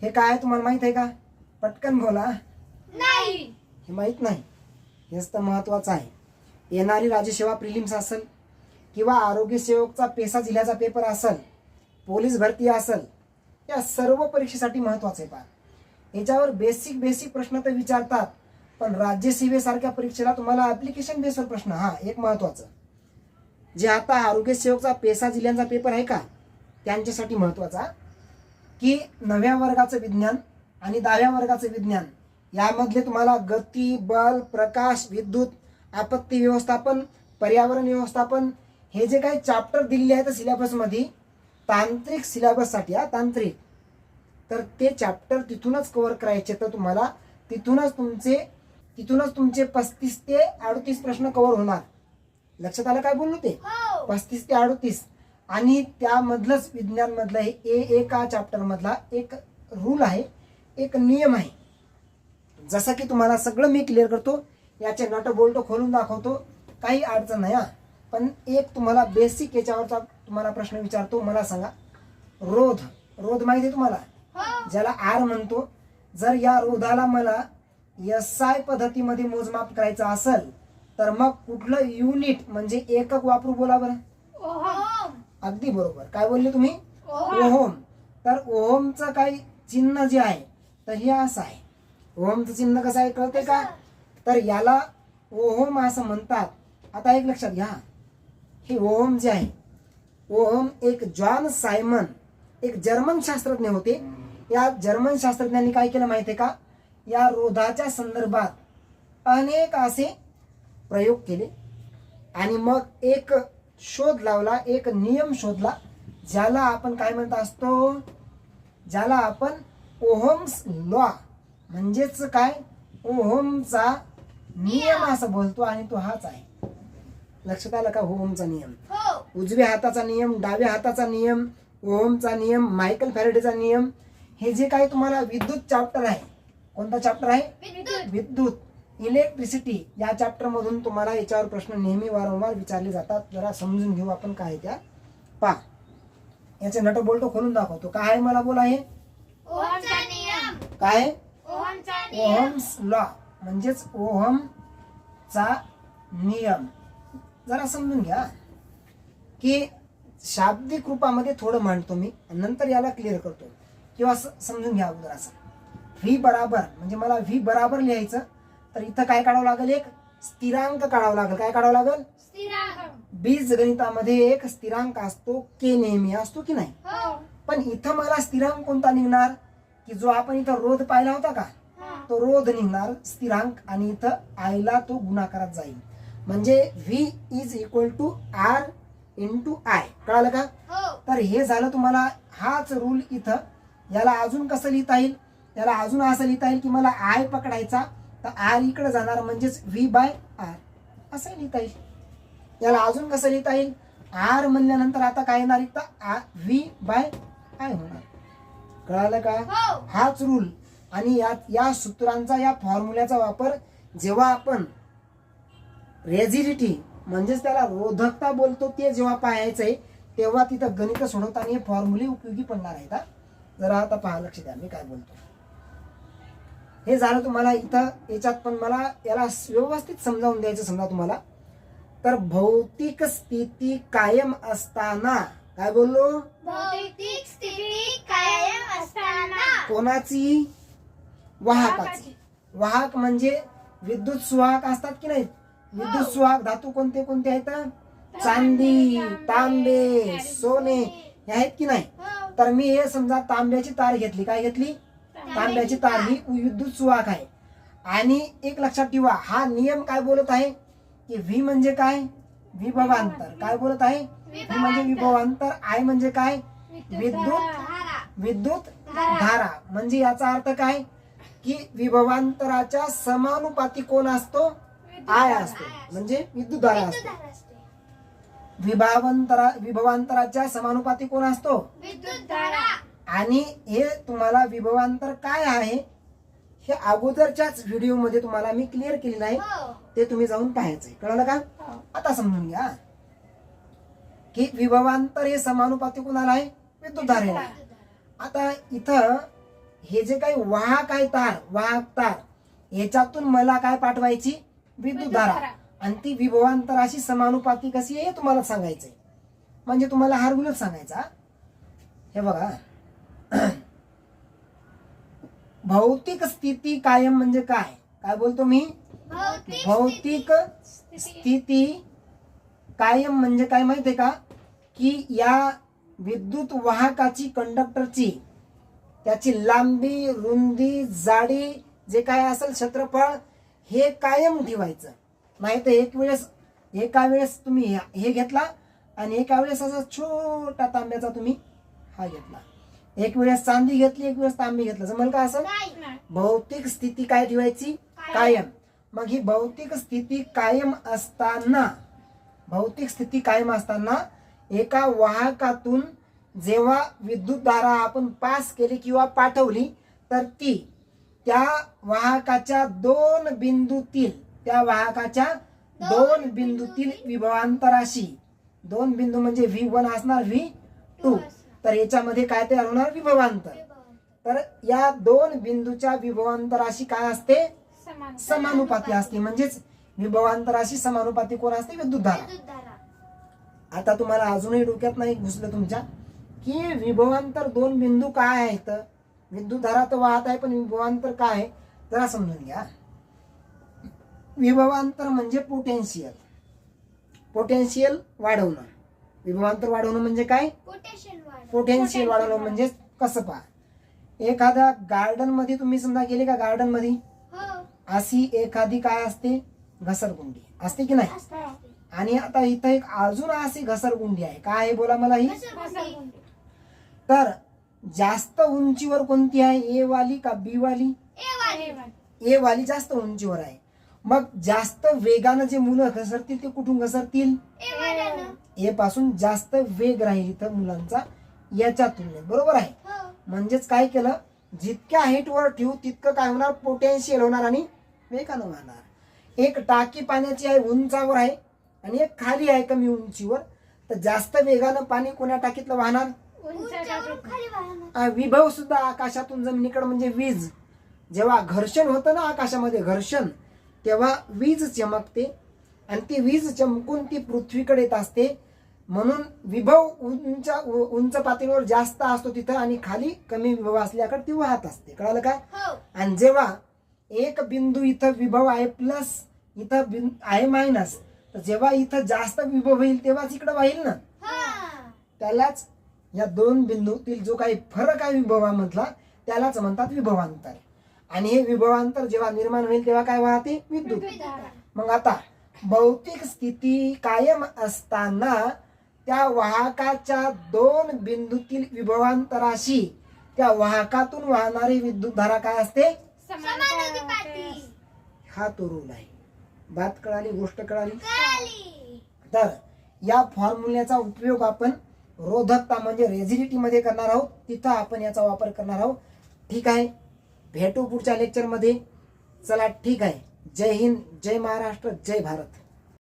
हे काय आहे तुम्हाला माहीत आहे का? पटकन बोला. नाही. हे माहीत नाही. हेच तर महत्त्वाचं आहे. येणारी राज्यसेवा प्रिलिम्स असेल किंवा आरोग्य सेवकचा पेसा जिल्ह्याचा पेपर असेल पोलीस भरती असेल या सर्व परीक्षेसाठी महत्त्वाचं आहे पहा. याच्यावर बेसिक बेसिक प्रश्न तर विचारतात पण राज्यसेवेसारख्या परीक्षेला तुम्हाला ॲप्लिकेशन बेसवर प्रश्न हा एक महत्त्वाचं जे आता आरोग्य सेवकचा पेसा जिल्ह्यांचा पेपर आहे का? त्यांच्यासाठी महत्त्वाचा की नव्या वर्गाचं विज्ञान आणि दहाव्या वर्गाचं विज्ञान यामधले तुम्हाला गती बल प्रकाश विद्युत आपत्ती व्यवस्थापन पर्यावरण व्यवस्थापन हे जे काही चाप्टर दिलेले आहेत सिलेबसमध्ये तांत्रिक सिलेबससाठी हा तांत्रिक. तर ते चॅप्टर तिथूनच कव्हर करायचे तर तुम्हाला तिथूनच तुमचे तिथूनच तुमचे पस्तीस ते अडतीस प्रश्न कव्हर होणार. लक्षात आलं काय बोललो ते? हो. पस्तीस ते अडतीस. आणि त्यामधलंच विज्ञानमधलं हे ए एका चॅप्टर मधला एक रूल आहे एक नियम आहे. जसं की तुम्हाला सगळं मी क्लिअर करतो याचे नट बोल्ट खोलून दाखवतो काही अडचण नाही हा. पण एक तुम्हाला बेसिक याच्यावरचा तुम्हाला प्रश्न विचारतो मला सांगा. रोध. रोध माहिती आहे तुम्हाला? हो. ज्याला आर म्हणतो. जर या रोधाला मला एस आय पद्धतीमध्ये मोजमाप करायचं असेल तर मग कुठलं युनिट म्हणजे एकक वापरू बोला बरं. अगदी बरोबर. काय बोलले तुम्ही? ओहम. ओहोम. तर ओहोमचं काही चिन्ह जे आहे तर हे असं आहे. ओहोमचं चिन्ह कसं आहे कळते का? तर याला ओहोम असं म्हणतात. आता एक लक्षात घ्या. हे ओहोम जे आहे ओहोम एक जॉन सायमन एक जर्मन शास्त्रज्ञ होते. या जर्मन शास्त्रज्ञांनी काय केलं माहिती आहे का? या रोधाच्या संदर्भात अनेक असे प्रयोग केले. आणि मग एक शोध लावला एक नियम शोधला ज्याला आपण काय म्हणत असतो? ज्याला आपण ओहोम्स लॉ म्हणजेच काय? ओहोमचा नियम असं बोलतो आणि तो हाच आहे. लक्षात आलं का? ओहोमचा नियम. हो. उजव्या हाताचा नियम डाव्या हाताचा नियम ओहमचा नियम मायकल फॅरेडेचा नियम हे जे काही तुम्हाला विद्युत चॅप्टर आहे कोणता चॅप्टर आहे? विद्युत. विद्युत. इलेक्ट्रिसिटी या चॅप्टर मधून तुम्हाला याच्यावर प्रश्न नेहमी वारंवार विचारले जातात. जरा समजून घेऊ आपण काय आहे त्या. पा याचे नट बोलतो खोलून दाखवतो. काय आहे मला बोला हे काय? ओहम्स लॉ म्हणजेच ओहमचा नियम. जरा समजून घ्या. की शाब्दिक रूपामध्ये थोडं मांडतो मी नंतर याला क्लिअर करतो. किंवा समजून घ्या अगोदर असं. व्ही बराबर म्हणजे मला व्ही बराबर लिहायचं. तर इथं काय काढावं लागेल एक? स्थिरांक काढावं लागेल. काय काढावं लागेल? बीज गणितामध्ये एक स्थिरांक असतो के नेहमी. असतो की नाही? हो. पण इथं मला स्थिरांक कोणता निघणार? की जो आपण इथं रोध पाहिला होता का. तो रोध निघणार स्थिरांक आणि इथं आयला तो गुणाकारात जाईल. म्हणजे V is equal to R into I कळालं का? हो. तर हे झालं तुम्हाला हाच रूल इथं. याला अजून कसं लिहिता येईल? याला अजून असं लिहिता येईल की मला आय पकडायचा. तर आर इकडे जाणार म्हणजेच व्ही बाय आर असं लिहिता येईल. याला अजून कसं लिहिता येईल? आर म्हणल्यानंतर आता काय येणार इथं? व्ही बाय आय होणार. कळालं का? हो. हाच रूल आणि या या सूत्रांचा या फॉर्म्युल्याचा वापर जेव्हा आपण रेझिडिटी म्हणजेच त्याला रोधकता बोलतो ते जेव्हा पाहायचं आहे तेव्हा तिथं गणित सोडवताना हे फॉर्म्युले उपयोगी पडणार आहेत जरा आता पहा लक्ष द्या मी काय बोलतो. हे झालं तुम्हाला इथं याच्यात पण मला याला व्यवस्थित समजावून द्यायचं समजा तुम्हाला. तर भौतिक स्थिती कायम असताना काय बोललो? भौतिक स्थिती कायम असताना. कोणाची? वाहकाची. वाहक म्हणजे विद्युत सुवाहक असतात की नाही विद्युत सुवाहक धातू कोणते कोणते आहेत? चांदी तांबे सोने हे आहेत की नाही? हो. तर मी हे समजा तांब्याची तार घेतली. काय घेतली? तांब्याची तार ही विद्युत सुवाहक आहे. आणि एक लक्षात ठेवा हा नियम काय बोलत आहे? की व्ही म्हणजे काय? विभवांतर. काय बोलत आहे? व्ही म्हणजे विभवांतर आय म्हणजे काय? विद्युत विद्युत धारा. म्हणजे याचा अर्थ काय? की विभवांतराच्या समानुपाती कोण असतो? आय असतो. म्हणजे विद्युत धारा असतो. विभावांतरा विभवांतराच्या समानुपाती कोण असतो? विद्युत धारा. आणि हे तुम्हाला विभवांतर काय आहे हे अगोदरच्याच व्हिडिओमध्ये तुम्हाला मी क्लिअर केलेलं आहे. हो. ते तुम्ही जाऊन पाहायचंय. कळलं का? हो. आता समजून घ्या. की विभवांतर हे समानुपाती कोणाला आहे? विद्युत धारेला आहे. आता इथं हे जे काही वाहक आहे तार वाहक तार याच्यातून मला काय पाठवायची? विद्युत धारा विद्युतधारा. आणि ती विभवांतराशी समानुपाती कशी आहे हे तुम्हाला सांगायचंय. म्हणजे तुम्हाला हा रूलच सांगायचा हे बघा. भौतिक स्थिती कायम म्हणजे काय? काय बोलतो मी? भौतिक स्थिती. कायम म्हणजे काय माहितीये का? की या विद्युत वाहकाची कंडक्टरची त्याची लांबी रुंदी जाडी जे काय असेल क्षेत्रफळ हे कायम ठेवायचं. नाही तर एक वेळेस एका वेळेस तुम्ही हे घेतला आणि एका वेळेस असा छोटा तांब्याचा तुम्ही हा घेतला. एक वेळेस चांदी घेतली एक वेळेस तांबी घेतलं. जमेल का असं? भौतिक स्थिती काय ठेवायची? कायम. मग ही भौतिक स्थिती कायम असताना भौतिक स्थिती कायम असताना एका वाहकातून जेव्हा विद्युत धारा आपण पास केली किंवा पाठवली तर ती त्या वाहकाच्या दोन बिंदूतील त्या वाहकाच्या दोन बिंदूतील विभवांतराशी. दोन बिंदू म्हणजे व्ही वन असणार व्ही टू तर याच्यामध्ये काय तयार होणार? विभवांतर. तर या दोन बिंदूच्या विभवांतराशी काय असते? समान समानुपाती असते. म्हणजेच विभवांतराशी समानुपाती कोण असते? विद्युतधारा. आता तुम्हाला अजूनही डोक्यात नाही घुसलं तुमच्या? की विभवांतर दोन बिंदू काय आहेत? विद्युतधारा तर वाहत आहे पण विभवांतर काय आहे? जरा समजून घ्या. विभवांतर म्हणजे पोटेन्शियल पोटेन्शियल वाढवणं. विभवांतर वाढवणं म्हणजे काय? पोटेन्शियल वाढ पोटेन्शियल वाढवणं म्हणजे कसं पहा? एखाद्या गार्डनमध्ये तुम्ही समजा गेले का गार्डनमध्ये? हो. अशी एखादी काय असते? घसरगुंडी. असते की नाही. आणि आता इथं एक अजून अशी घसरगुंडी आहे. काय आहे बोला मला ही? घसरगुंडी. तर जास्त उंचीवर कोणती आहे? ए वाली का बी वाली? ए वाली. जास्त उंचीवर आहे. मग जास्त वेगानं जे मुलं घसरतील ते कुठून घसरतील? पासून जास्त वेग राहील इथं मुलांचा याच्या तुलनेत. बरोबर आहे? हो. म्हणजेच काय केलं? जितक्या हाईटवर ठेवू तितकं काय होणार? पोटेन्शियल होणार आणि वेगानं वाहणार. एक टाकी पाण्याची आहे उंचावर आहे आणि एक खाली आहे कमी उंचीवर. तर जास्त वेगानं पाणी कोण्या टाकीतलं वाहणार. विभव सुद्धा आकाशातून जमिनीकडे म्हणजे वीज. जेव्हा घर्षण होतं ना आकाशामध्ये घर्षण तेव्हा वीज चमकते आणि ती वीज चमकून ती पृथ्वीकडे येत असते. म्हणून विभव उंच उंच पातळीवर जास्त असतो तिथं आणि खाली कमी विभव असल्याकडे ती वाहत असते. कळालं का? हो. आणि जेव्हा एक बिंदू इथं विभव आहे प्लस इथं आहे मायनस तर जेव्हा इथं जास्त विभव होईल तेव्हाच इकडं वाहील ना? हा. त्यालाच या दोन बिंदूतील जो काही फरक आहे विभवामधला त्यालाच म्हणतात विभवांतर. आणि हे विभवांतर जेव्हा निर्माण होईल तेव्हा काय वाहते? विद्युत. मग आता भौतिक स्थिती कायम असताना त्या वाहकाच्या दोन बिंदूतील विभवांतराशी त्या वाहकातून वाहणारी विद्युतधारा काय असते? समानुपाती. हा तो रूल आहे. बात कळाली गोष्ट कळाली? कळाली. तर या फॉर्म्युल्याचा उपयोग आपण रोधकता म्हणजे रेझिडिटी मध्ये करणार आहोत. तिथं आपण याचा वापर करणार आहोत. ठीक आहे? भेटू पुढच्या लेक्चरमध्ये चला ठीक आहे. जय हिंद जय महाराष्ट्र जय भारत.